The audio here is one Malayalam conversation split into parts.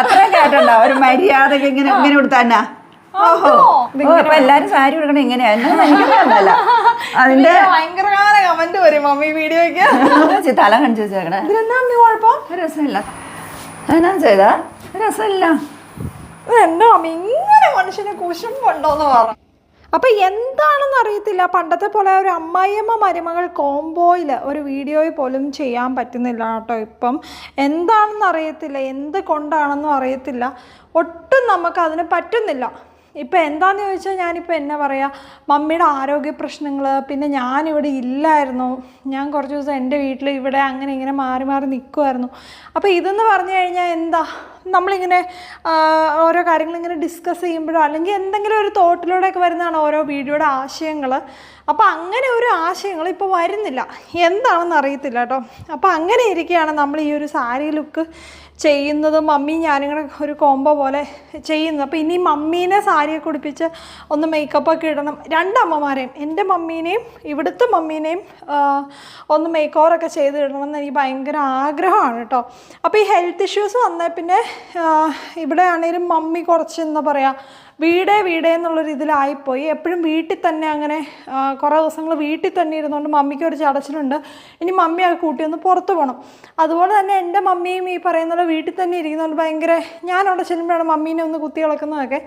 അത്രയും കേട്ടോ ഒരു മര്യാദയ്ക്ക് ഇങ്ങനെ ഇങ്ങനെ കൊടുത്താന്നാ ഓഹോ. ഓ ഇപ്പൊ എല്ലാരും സാരി കൊടുക്കണം ഇങ്ങനെയാ? എന്നെ എനിക്കൊന്നുമല്ല അതിന്റെ ഭയങ്കര കമന്റ് വരും മമ്മി വീഡിയോയ്ക്ക്. തല കണിച്ചു വെച്ചേക്കണേ. ഇതിലെന്താ അമ്മി കുഴപ്പം? രസമില്ല. എന്നാ ചെയ്താ? രസമില്ല. എന്താ അമ്മ ഇങ്ങനെ മനുഷ്യനെ കുശുമ്പുണ്ടോന്ന് പറ. അപ്പൊ എന്താണെന്ന് അറിയത്തില്ല. പണ്ടത്തെ പോലെ ഒരു അമ്മായിയമ്മ മരുമകൾ കോംബോയിൽ ഒരു വീഡിയോ പോലും ചെയ്യാൻ പറ്റുന്നില്ല കേട്ടോ ഇപ്പം. എന്താണെന്ന് അറിയത്തില്ല. എന്ത് കൊണ്ടാണെന്നും അറിയത്തില്ല. ഒട്ടും നമുക്കതിന് പറ്റുന്നില്ല. ഇപ്പം എന്താണെന്ന് ചോദിച്ചാൽ ഞാനിപ്പോൾ എന്നാ പറയുക മമ്മിയുടെ ആരോഗ്യ പ്രശ്നങ്ങൾ പിന്നെ ഞാനിവിടെ ഇല്ലായിരുന്നു. ഞാൻ കുറച്ച് ദിവസം എന്റെ വീട്ടിൽ ഇവിടെ അങ്ങനെ ഇങ്ങനെ മാറി മാറി നിൽക്കുമായിരുന്നു അപ്പോൾ ഇതെന്ന് പറഞ്ഞു കഴിഞ്ഞാൽ എന്താ? നമ്മളിങ്ങനെ ഓരോ കാര്യങ്ങളിങ്ങനെ ഡിസ്കസ് ചെയ്യുമ്പോഴോ അല്ലെങ്കിൽ എന്തെങ്കിലും ഒരു തോട്ടിലൂടെയൊക്കെ വരുന്നതാണ് ഓരോ വീഡിയോയുടെ ആശയങ്ങൾ അപ്പോൾ അങ്ങനെ ഒരു ആശയങ്ങൾ ഇപ്പോൾ വരുന്നില്ല. എന്താണെന്ന് അറിയത്തില്ല കേട്ടോ. അപ്പോൾ അങ്ങനെ ഇരിക്കുകയാണ് നമ്മൾ ഈ ഒരു സാരി ലുക്ക് ചെയ്യുന്നത് മമ്മി ഞാനും കൂടെ ഒരു കോംബോ പോലെ ചെയ്യുന്നത്. അപ്പോൾ ഇനി മമ്മീനെ സാരിയൊക്കെ ഉടുപ്പിച്ച് ഒന്ന് മേക്കപ്പൊക്കെ ഇടണം. രണ്ടമ്മമാരെയും എന്റെ മമ്മീനെയും ഇവിടുത്തെ മമ്മീനെയും ഒന്ന് മേക്ക് ചെയ്ത് ഇടണം എന്ന് എനിക്ക് ഭയങ്കര ആഗ്രഹമാണ് കേട്ടോ. അപ്പോൾ ഈ ഹെൽത്ത് ഇഷ്യൂസ് വന്നാൽ പിന്നെ ഇവിടെ ആണെങ്കിലും മമ്മി കുറച്ച് എന്താ പറയുക വീടേ വീടേ എന്നുള്ളൊരു ഇതിലായിപ്പോയി. എപ്പോഴും വീട്ടിൽ തന്നെ അങ്ങനെ കുറേ ദിവസങ്ങൾ വീട്ടിൽ തന്നെ ഇരുന്നുകൊണ്ട് മമ്മിക്ക് ഒരു ചടച്ചിലുണ്ട്. ഇനി മമ്മി ആ കൂട്ടി ഒന്ന് പുറത്ത് പോകണം അതുപോലെ തന്നെ എന്റെ മമ്മിയും ഈ പറയുന്ന വീട്ടിൽ തന്നെ ഇരിക്കുന്നതുകൊണ്ട് ഭയങ്കര ഞാൻ ചെല്ലുമ്പോഴാണ് മമ്മീനെ ഒന്ന് കുത്തി കളക്കുന്നതൊക്കെ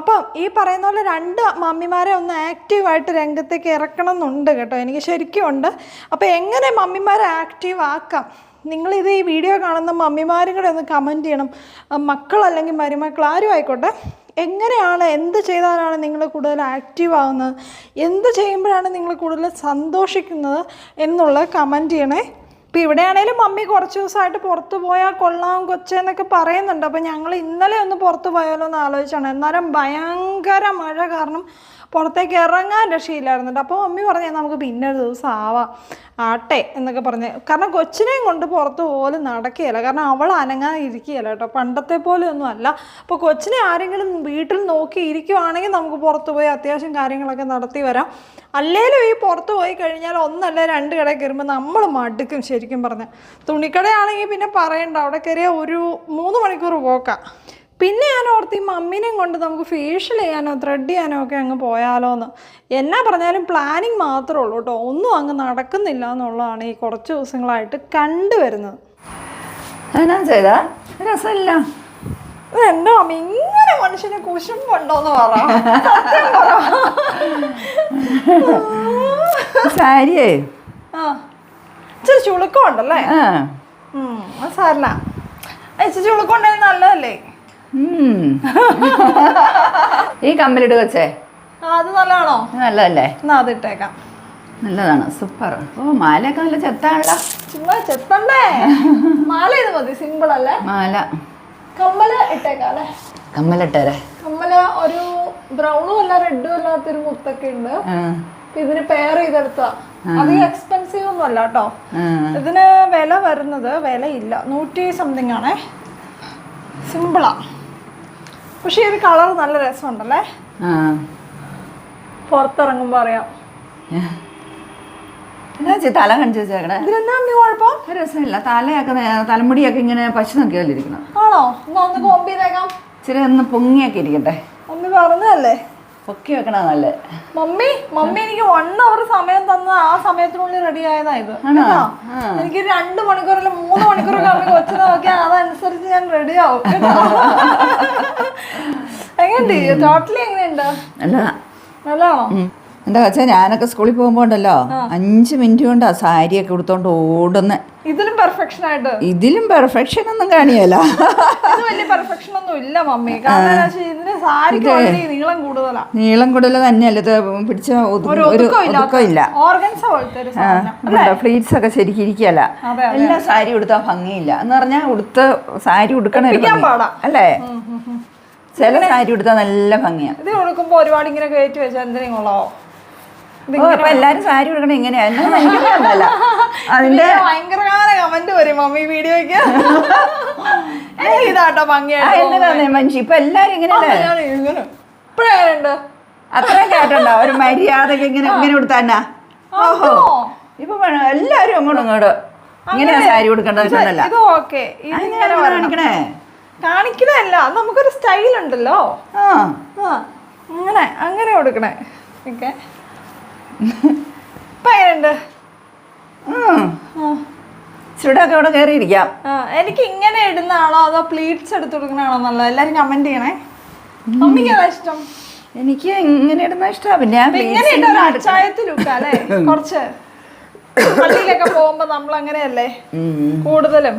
അപ്പം ഈ പറയുന്ന പോലെ രണ്ട് മമ്മിമാരെ ഒന്ന് ആക്റ്റീവായിട്ട് രംഗത്തേക്ക് ഇറക്കണം എന്നുണ്ട് കേട്ടോ. എനിക്ക് ശരിക്കും ഉണ്ട്. അപ്പോൾ എങ്ങനെ മമ്മിമാരെ ആക്റ്റീവ് ആക്കാം നിങ്ങളിത് ഈ വീഡിയോ കാണുന്ന മമ്മിമാരും കൂടെ ഒന്ന് കമന്റ് ചെയ്യണം. മക്കൾ അല്ലെങ്കിൽ മരുമക്കൾ ആരും ആയിക്കോട്ടെ. എങ്ങനെയാണ് എന്ത് ചെയ്താലാണ് നിങ്ങൾ കൂടുതൽ ആക്റ്റീവ് ആവുന്നത്? എന്ത് ചെയ്യുമ്പോഴാണ് നിങ്ങൾ കൂടുതൽ സന്തോഷിക്കുന്നത് എന്നുള്ളത് കമന്റ് ചെയ്യണേ. ഇപ്പോൾ ഇവിടെയാണേലും മമ്മി കുറച്ച് ദിവസമായിട്ട് പുറത്ത് പോയാൽ കൊള്ളാം കൊച്ചെന്നൊക്കെ പറയുന്നുണ്ട്. അപ്പോൾ ഞങ്ങൾ ഇന്നലെ ഒന്ന് പുറത്ത് പോയാലോ എന്ന് ആലോചിച്ചാണ്. എന്നാലും ഭയങ്കര മഴ കാരണം പുറത്തേക്ക് ഇറങ്ങാൻ രക്ഷയില്ലായിരുന്നുണ്ട്. അപ്പോൾ മമ്മി പറഞ്ഞു നമുക്ക് പിന്നെ ഒരു ദിവസം ആവാം. ആട്ടെ എന്നൊക്കെ പറഞ്ഞ്. കാരണം കൊച്ചിനെയും കൊണ്ട് പുറത്ത് പോലും നടക്കുകയില്ല. കാരണം അവൾ അനങ്ങാൻ ഇരിക്കുകയില്ല കേട്ടോ. പണ്ടത്തെ പോലെ ഒന്നും അല്ല. അപ്പോൾ കൊച്ചിനെ ആരെങ്കിലും വീട്ടിൽ നോക്കി ഇരിക്കുവാണെങ്കിൽ നമുക്ക് പുറത്ത് പോയി അത്യാവശ്യം കാര്യങ്ങളൊക്കെ നടത്തി വരാം. അല്ലേലും ഈ പുറത്ത് പോയി കഴിഞ്ഞാൽ ഒന്നല്ല രണ്ട് കടയിൽ കയറുമ്പോൾ നമ്മൾ മടുക്കും ശരിക്കും പറഞ്ഞാൽ തുണിക്കടയാണെങ്കിൽ പിന്നെ പറയണ്ട. അവിടെ കയറിയ ഒരു മൂന്ന് മണിക്കൂർ പോക്കാം പിന്നെ ഞാൻ ഓർത്ത് ഈ മമ്മീനെയും കൊണ്ട് നമുക്ക് ഫേഷ്യൽ ചെയ്യാനോ ത്രെഡ് ചെയ്യാനോ ഒക്കെ അങ്ങ് പോയാലോ എന്ന് എന്നാ പറഞ്ഞാലും പ്ലാനിങ് മാത്രമേ ഉള്ളൂ കേട്ടോ. ഒന്നും അങ്ങ് നടക്കുന്നില്ല എന്നുള്ളതാണ് ഈ കുറച്ച് ദിവസങ്ങളായിട്ട് കണ്ടുവരുന്നത്. എന്നാ ചെയ്താ? രസമില്ല. എന്തോ അമ്മ ഇങ്ങനെ മനുഷ്യന് കുശുമ്പുണ്ടോന്ന് പറ. സാരിയേ? ആ. ഇച്ചിരി ചുളുക്കമുണ്ടല്ലേ? ആ. ഉം, അത് സാരല്ല ആ, ഇച്ചിരി നല്ലതല്ലേ. ഈ കമ്മലിട്ട് വെച്ചേ അത് നല്ലതാണോ? നല്ലതല്ലേ? എന്നാ അത് ഇട്ടേക്കാം. നല്ലതാണ്. സൂപ്പർ. ഓ മാലയൊക്കെ നല്ല ചെത്താണല്ലോ. ചുമ്മാ ചെത്തണ്ടേ? മാല ഇത് മതി. സിമ്പിൾ അല്ലേ? മാല. കമ്മൽ ഇട്ടേക്കാല്ലേ കമ്മലിട്ടേരെ. കമ്മൽ ഒരു ബ്രൗണും അല്ല റെഡും അല്ലാത്തൊരു മുത്തൊക്കെ ഉണ്ട്. ഇതിന് പെയർ ചെയ്തെടുത്താ. അത് എക്സ്പെൻസീവ് ഒന്നും അല്ല കേട്ടോ. ഇതിന് വില വരുന്നത് വിലയില്ല. നൂറ്റി സംതിങ് ആണേ. സിമ്പിളാ പക്ഷെ ഈ കളർ നല്ല രസമുണ്ടല്ലേ? ആ. പുറത്തിറങ്ങുമ്പോ അറിയാം. എന്നാ ചി തല കാണിച്ചു വെച്ചേക്കണേ. കുഴപ്പം? രസമില്ല. തലയൊക്കെ തലമുടിയൊക്കെ ഇങ്ങനെ പശു നോക്കിയാലിരിക്കണം ആണോ? എന്നാ ഒന്ന് കോമ്പ് ചെയ്തേക്കാം. ഇച്ചിരി ഒന്ന് പൊങ്ങിയൊക്കെ ഇരിക്കട്ടെ. പറഞ്ഞതല്ലേ? പൊക്കി വെക്കണ നല്ല? മമ്മി മമ്മി എനിക്ക് വൺ അവർ സമയം തന്ന ആ സമയത്തിനുള്ളിൽ റെഡി ആയതാ ഇത്? എനിക്ക് രണ്ട് മണിക്കൂറല്ല മൂന്ന് മണിക്കൂറൊക്കെ അമ്മ കൊച്ചു നോക്കിയാൽ അതനുസരിച്ച് ഞാൻ റെഡി ആവും. എങ്ങനെയുണ്ട്? ടോട്ടലി എങ്ങനെയുണ്ട്? നല്ലതാ. നല്ലതാണോ? എന്താ വെച്ചാൽ ഞാനൊക്കെ സ്കൂളിൽ പോകുമ്പോൾ ഉണ്ടല്ലോ അഞ്ച് മിനിറ്റ് കൊണ്ടാ സാരിയൊക്കെ എടുത്തോണ്ട് ഓടുന്ന. ഇതിലും പെർഫെക്ഷൻ ആയിട്ട്. ഇതിലും പെർഫെക്ഷൻ ഒന്നും കാണിയല്ല വലിയ പെർഫെക്ഷൻ ഒന്നും ഇല്ല മമ്മി. കാരണം നീളം കൂടുതലാ. നീളം കൂടുതൽ തന്നെയല്ല ഇത് പിടിച്ച ഒതു- ഒരു ഒരു ഒതുക്കം ഒതുക്കം ഇല്ല ഓർഗൻസ പോലത്തെ ഫ്ലീറ്റ്സ് ഒക്കെ ശരിക്കും എല്ലാ സാരി ഉടുത്താൽ ഭംഗിയില്ല. എന്ന് പറഞ്ഞാ ഉടുത്ത് സാരി ഉടുക്കണ. അല്ലേ? ചില സാരി ഉടുത്താൽ നല്ല ഭംഗിയാ. ഇത് കൊടുക്കുമ്പോ ഒരുപാട് ഇങ്ങനെ കയറ്റി വെച്ചാൽ എന്തിനും കൊള്ളാവോ അപ്പൊ എല്ലാരും സാരി കൊടുക്കണം എങ്ങനെയാ? എന്നാ എനിക്കൊന്നുമല്ല അതിന്റെ ഭയങ്കര കമന്റ് വരും മമ്മി വീഡിയോയ്ക്ക്. ഇതാട്ടോ ഭംഗിയായിട്ട് മനുഷ്യ ഇപ്പൊ എല്ലാരും ഇങ്ങനെ ഇപ്പഴേണ്ട് അത്ര കേട്ടുണ്ടോ ഒരു മര്യാദയ്ക്ക് ഇങ്ങനെ ഇങ്ങനെ കൊടുത്താന്നാ ഓഹോ. ഇപ്പൊ എല്ലാരും അങ്ങോട്ടും ഇങ്ങോട്ട് ഇങ്ങനെയാ സാരി കൊടുക്കേണ്ടത് വെച്ചിട്ടുണ്ടല്ല ഇത് ഓക്കെ. കാണിക്കണേ? കാണിക്കണല്ല നമുക്കൊരു സ്റ്റൈൽ ഉണ്ടല്ലോ അങ്ങനെ അങ്ങനെ കൊടുക്കണേ ഓക്കെ. ഇപ്പൊ എങ്ങനെയുണ്ട്. ഇച്ചിരിയുടെയൊക്കെ ഇവിടെ കയറിയിരിക്കാം. എനിക്ക് ഇങ്ങനെ ഇടുന്നതാണോ അതോ പ്ലീറ്റ്സ് എടുത്ത് കൊടുക്കുന്നതാണോ നല്ലത്? എല്ലാരും കമന്റ് ചെയ്യണേ. മമ്മിക്ക് അതാ ഇഷ്ടം? എനിക്ക് ഇങ്ങനെ ഇടുന്ന ഇഷ്ടമാണ് പിന്നെ ഞാൻ ഇങ്ങനെ ഇട്ട ഒരു അച്ചായത്തിൽ അല്ലേ? കുറച്ച്. പള്ളിയിലൊക്കെ പോകുമ്പോ നമ്മൾ അങ്ങനെയല്ലേ കൂടുതലും.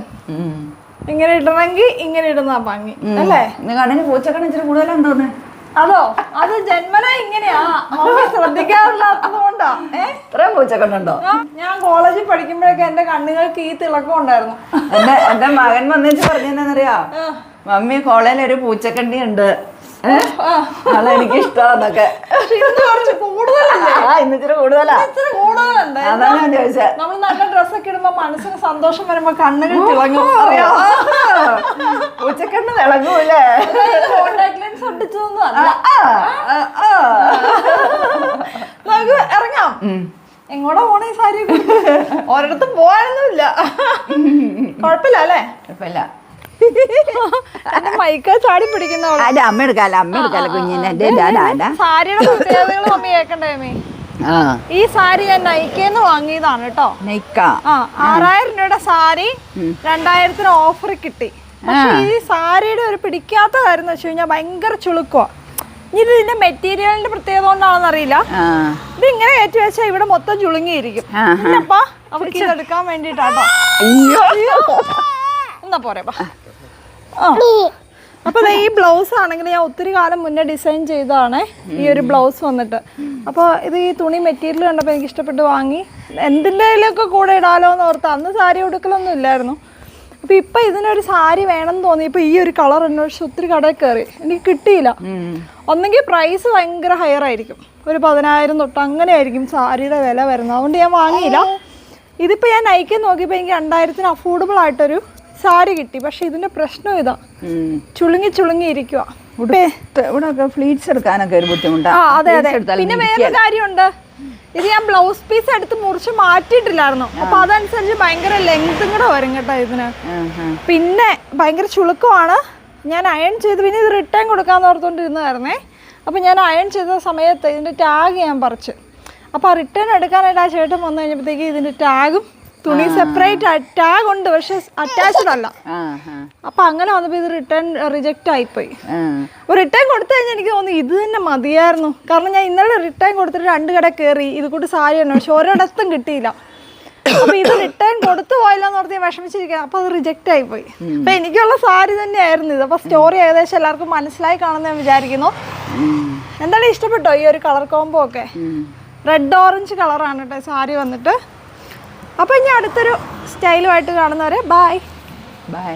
ഇങ്ങനെ ഇടണമെങ്കിൽ ഇങ്ങനെ ഇടുന്ന ഭംഗി. അല്ലേ? കണ്ണിന് പൂച്ചക്കണ്ണ് ഇച്ചിരി കൂടുതലാന്ന് തോന്നുന്നു. അതോ? അത് ജന്മന ഇങ്ങനെയാ? മമ്മി ഏ? ഇത്രയും പൂച്ചക്കണ്ണുണ്ടോ ഞാൻ കോളേജിൽ പഠിക്കുമ്പോഴൊക്കെ എന്റെ കണ്ണുകൾക്ക് ഈ തിളക്കം ഉണ്ടായിരുന്നു. എന്റെ എന്റെ മകൻ വന്നിട്ട് പറഞ്ഞെന്നറിയാ. മമ്മി കോളേജിൽ ഒരു പൂച്ചക്കണ്ണി ഉണ്ട്. ആളെ എനിക്ക് ഇഷ്ടമാന്നൊക്കെ കൂടുതലാ. ഞാൻ നമ്മൾ നല്ല ഡ്രസ്സൊക്കെ ഇടുമ്പോ മനസ്സിന് സന്തോഷം വരുമ്പോ കണ്ണുകൾ തിളങ്ങും അറിയാം ഉച്ചക്കണ്ണ് തിളങ്ങൂലേ കോണ്ടാക്ട് ലെൻസ് ഒട്ടിച്ചതൊന്നും അല്ല. നമുക്ക് ഇറങ്ങാം. എങ്ങോട്ടാ പോണേ സാരി ഒരിടത്തും പോകാനൊന്നുമില്ല. കുഴപ്പമില്ല അല്ലേ? കുഴപ്പമില്ല. എന്റെ മൈക്ക ചാടി പിടിക്കുന്ന അല്ല അമ്മ എടുക്കാല അമ്മ എടുക്കാല കുഞ്ഞിനെ. സാരിയുടെ പ്രത്യേകതകൾ മമ്മി കേൾക്കണ്ടേ ആ. ഈ സാരി ഞാൻ നൈക്കേന്ന് വാങ്ങിയതാണ് കേട്ടോ. നൈക്ക ആറായിരം രൂപയുടെ സാരി രണ്ടായിരത്തിന് ഓഫർ കിട്ടി. പക്ഷെ ഈ സാരിയുടെ ഒരു പിടിക്കാത്ത കാര്യം എന്ന് വെച്ച് കഴിഞ്ഞാൽ ഭയങ്കര ചുളുക്കുവാ. ഇത് ഇതിന്റെ മെറ്റീരിയലിന്റെ പ്രത്യേകത കൊണ്ടാണെന്ന് അറിയില്ല. ഇത് ഇങ്ങനെ കയറ്റി വെച്ചാൽ ഇവിടെ മൊത്തം ചുളുങ്ങിയിരിക്കും. ആഹാ. പിന്നപ്പാ അവർക്ക് എടുക്കാൻ വേണ്ടിട്ടാട്ടോ എന്നാ പോരെ ബാ. ആ. അപ്പൊ ദേ ഈ ബ്ലൗസ് ആണെങ്കിൽ ഞാൻ ഒത്തിരി കാലം മുന്നേ ഡിസൈൻ ചെയ്തതാണ്. ഈ ഒരു ബ്ലൗസ് വന്നിട്ട്. അപ്പോൾ ഇത് ഈ തുണി മെറ്റീരിയൽ കണ്ടപ്പോൾ എനിക്ക് ഇഷ്ടപ്പെട്ട് വാങ്ങി. എന്തിന്റെയിലൊക്കെ കൂടെ ഇടാലോ എന്ന് ഓർത്ത് അന്ന് സാരി ഉടുക്കലൊന്നും ഇല്ലായിരുന്നു. അപ്പോൾ ഇപ്പം ഇതിനൊരു സാരി വേണം തോന്നി. ഇപ്പൊ ഈ ഒരു കളർ അന്വേഷിച്ച് ഒത്തിരി കടയിൽ കയറി. എനിക്ക് കിട്ടിയില്ല. ഒന്നെങ്കിൽ പ്രൈസ് ഭയങ്കര ഹയർ ആയിരിക്കും. ഒരു പതിനായിരം തൊട്ട് അങ്ങനെ ആയിരിക്കും സാരിയുടെ വില വരുന്നത്. അതുകൊണ്ട് ഞാൻ വാങ്ങിയില്ല. ഇതിപ്പോൾ ഞാൻ നയിക്കാൻ നോക്കിയപ്പോൾ എനിക്ക് രണ്ടായിരത്തിന് അഫോർഡബിൾ ആയിട്ടൊരു സാരി കിട്ടി പക്ഷെ ഇതിന്റെ പ്രശ്നം ഇതാ. ചുളുങ്ങി ചുളുങ്ങി ഇരിക്കുക ഇവിടെ ഫ്ലീറ്റ്സ് എടുക്കാനൊക്കെ ഒരു ബുദ്ധിമുട്ടാണ് അതെ അതെ. പിന്നെ വേറെ കാര്യമുണ്ട്. ഇത് ഞാൻ ബ്ലൗസ് പീസ് എടുത്ത് മുറിച്ച് മാറ്റിയിട്ടില്ലായിരുന്നു. അപ്പൊ അതനുസരിച്ച് ഭയങ്കര ലെങ്തും കൂടെ വരും കേട്ടോ ഇതിന്. പിന്നെ ഭയങ്കര ചുളുക്കമാണ് ഞാൻ അയൺ ചെയ്ത് പിന്നെ ഇത് റിട്ടേൺ കൊടുക്കാന്ന് ഓർത്തുകൊണ്ടിരുന്നതായിരുന്നേ അപ്പം ഞാൻ അയൺ ചെയ്ത സമയത്ത് ഇതിന്റെ ടാഗ് ഞാൻ പറിച്ചു. അപ്പോൾ ആ റിട്ടേൺ എടുക്കാനായിട്ട് ആ ചേട്ടൻ വന്നു കഴിഞ്ഞപ്പോഴത്തേക്ക് ഇതിന്റെ ടാഗും തുണി സെപ്പറേറ്റ് ടാഗ് ഉണ്ട് പക്ഷെ അറ്റാച്ച്ഡ് അല്ല. അപ്പൊ അങ്ങനെ വന്നപ്പോ ഇത് റിട്ടേൺ റിജക്റ്റ് ആയിപ്പോയി. റിട്ടേൺ കൊടുത്തു കഴിഞ്ഞാൽ എനിക്ക് തോന്നുന്നു ഇത് തന്നെ മതിയായിരുന്നു. കാരണം ഞാൻ ഇന്നലെ റിട്ടേൺ കൊടുത്തിട്ട് രണ്ട് കട കയറി ഇത് കൂട്ട് സാരി തന്നെ പക്ഷെ ഒരിടത്തും കിട്ടിയില്ല. അപ്പൊ ഇത് റിട്ടേൺ കൊടുത്തു പോയില്ല എന്ന് പറഞ്ഞ് ഞാൻ വിഷമിച്ചിരിക്കുക അപ്പൊ അത് റിജക്റ്റ് ആയി പോയി അപ്പൊ എനിക്കുള്ള സാരി തന്നെയായിരുന്നു ഇത്. അപ്പൊ സ്റ്റോറി ഏകദേശം എല്ലാവർക്കും മനസ്സിലായി കാണുന്ന ഞാൻ വിചാരിക്കുന്നു. എന്തായാലും ഇഷ്ടപ്പെട്ടോ ഈ ഒരു കളർ കോംബോ ഒക്കെ? റെഡ് ഓറഞ്ച് കളറാണ് കേട്ടോ സാരി വന്നിട്ട്. അപ്പൊ ഇനി അടുത്തൊരു സ്റ്റൈലുമായിട്ട് കാണുന്നവരെ ബായ് ബൈ